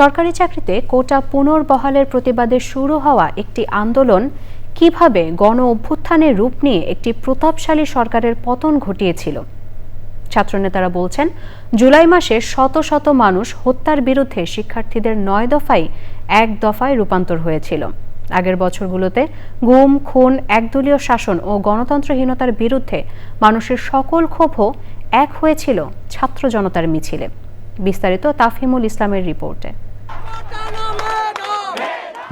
সরকারি চাকরিতে কোটা পুনর্বহালের প্রতিবাদে শুরু হওয়া একটি আন্দোলন কীভাবে গণ অভ্যুত্থানের রূপ নিয়ে একটি প্রতাপশালী সরকারের পতন ঘটিয়েছিল? ছাত্রনেতারা বলছেন, জুলাই মাসে শত শত মানুষ হত্যার বিরুদ্ধে শিক্ষার্থীদের নয় দফায় এক দফায় রূপান্তর হয়েছিল। আগের বছরগুলোতে গুম, খুন, একদলীয় শাসন ও গণতন্ত্রহীনতার বিরুদ্ধে মানুষের সকল ক্ষোভও এক হয়েছিল ছাত্র জনতার মিছিলে। বিস্তারিত তাফহিমুল ইসলামের রিপোর্টে।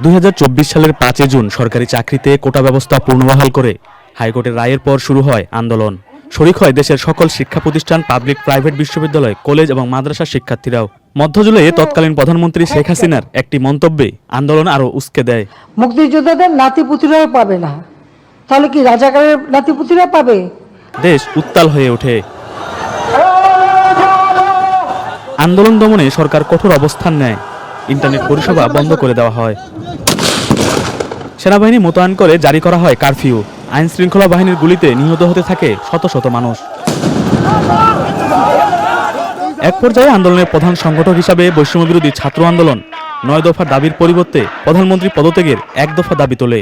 দুই হাজার চব্বিশ সালের পাঁচই জুন সরকারি চাকরিতে কোটা ব্যবস্থা পুনর্বহাল করে হাইকোর্টের রায়ের পর শুরু হয় আন্দোলন। শরিক হয় দেশের সকল শিক্ষা প্রতিষ্ঠান পাবলিক প্রাইভেট বিশ্ববিদ্যালয় কলেজ এবং মাদ্রাসার শিক্ষার্থীরাও। মধ্য জুলাইয়ে তৎকালীন প্রধানমন্ত্রী শেখ হাসিনার একটি মন্তব্যে আন্দোলন আরও উস্কে দেয়। মুক্তিযোদ্ধাদের নাতিপুতিরাও পাবে না। তাহলে কি রাজাকারের নাতিপুতিরা পাবে? দেশ উত্তাল হয়ে ওঠে। আন্দোলন দমনে সরকার কঠোর অবস্থান নেয়। ইন্টারনেট পরিষেবা বন্ধ করে দেওয়া হয়। সেনাবাহিনী মোতায়েন করে জারি করা হয় কারফিউ। আইন শৃঙ্খলা বাহিনীর গুলিতে নিহত হতে থাকে শত শত মানুষ। এক পর্যায়ে আন্দোলনের প্রধান সংগঠক হিসাবে বৈষম্য বিরোধী ছাত্র আন্দোলন নয় দফার দাবির পরিবর্তে প্রধানমন্ত্রী পদত্যাগের এক দফা দাবি তোলে।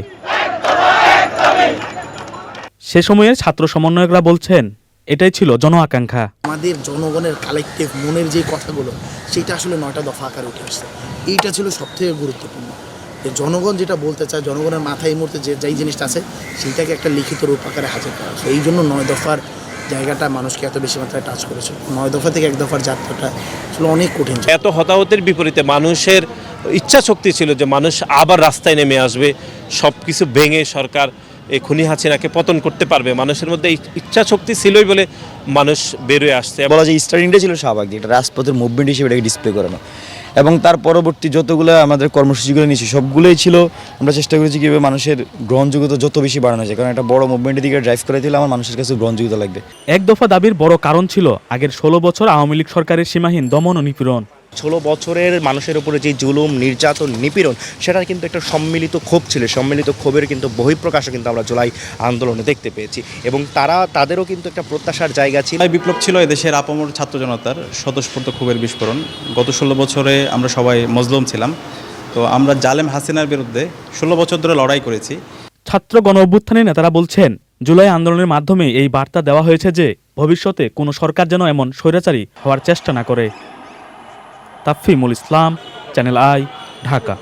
সে সময়ে ছাত্র সমন্বয়করা বলছেন এটাই ছিল জন আকাঙ্ক্ষা আমাদের জনগণের কালেকটিভ মনের যে কথাগুলো সেটা আসলে নয়টা দফা আকারে উঠে আসছে। এইটা ছিল সবথেকে গুরুত্বপূর্ণ। যে জনগণ যেটা বলতে চায় জনগণের মাথায় এই মুহূর্তে যে যেই জিনিসটা আছে সেইটাকে একটা লিখিত রূপ আকারে হাজির করা হয়েছে। এই জন্য নয় দফার জায়গাটা মানুষকে এত বেশি মাত্রায় টাচ করেছে। নয় দফা থেকে এক দফার যাত্রাটা আসলে অনেক কঠিন এত হতাহতের বিপরীতে মানুষের ইচ্ছা শক্তি ছিল যে মানুষ আবার রাস্তায় নেমে আসবে সব কিছু ভেঙে সরকার এই খুনি হাসিনাকে পতন করতে পারবে। মানুষের মধ্যে ইচ্ছা শক্তি ছিলই বলে মানুষ বেরোয় আসছে। বলা যায় স্টার্টিংটা ছিল শাহবাগ এটা রাজপথের মুভমেন্ট হিসেবে এটাকে ডিসপ্লে করানো। এবং তার পরবর্তী যতগুলো আমাদের কর্মসূচিগুলো নিয়েছি সবগুলোই ছিল আমরা চেষ্টা করেছি কীভাবে মানুষের গ্রহণযোগ্যতা যত বেশি বাড়ানো যায়। কারণ একটা বড় মুভমেন্টের দিকে ড্রাইভ করে দিলে আমার মানুষের কাছে গ্রহণযোগ্যতা লাগবে। এক দফা দাবির বড় কারণ ছিল আগের ষোলো বছর আওয়ামী লীগ সরকারের সীমাহীন দমন ও নিপীড়ন। ষোলো বছরের মানুষের উপরে যে জুলুম নির্যাতন নিপীড়ন সেটার কিন্তু একটা সম্মিলিত ক্ষোভ ছিল। সম্মিলিত ক্ষোভের কিন্তু বহিঃপ্রকাশও কিন্তু আমরা জুলাই আন্দোলনে দেখতে পেয়েছি এবং তারা তাদেরও কিন্তু একটা প্রত্যাশার জায়গা ছিল। বিপ্লব ছিল এদেশের আপামর ছাত্র জনতার স্বতঃস্ফূর্ত ক্ষোভের বিস্ফোরণ। গত ষোলো বছরে আমরা সবাই মজলুম ছিলাম। তো আমরা জালেম হাসিনার বিরুদ্ধে ষোলো বছর ধরে লড়াই করেছি। ছাত্র গণ অভ্যুত্থানের নেতারা বলছেন জুলাই আন্দোলনের মাধ্যমে এই বার্তা দেওয়া হয়েছে যে ভবিষ্যতে কোনো সরকার যেন এমন স্বৈরাচারী হওয়ার চেষ্টা না করে। Tafimul Islam channel I Dhaka.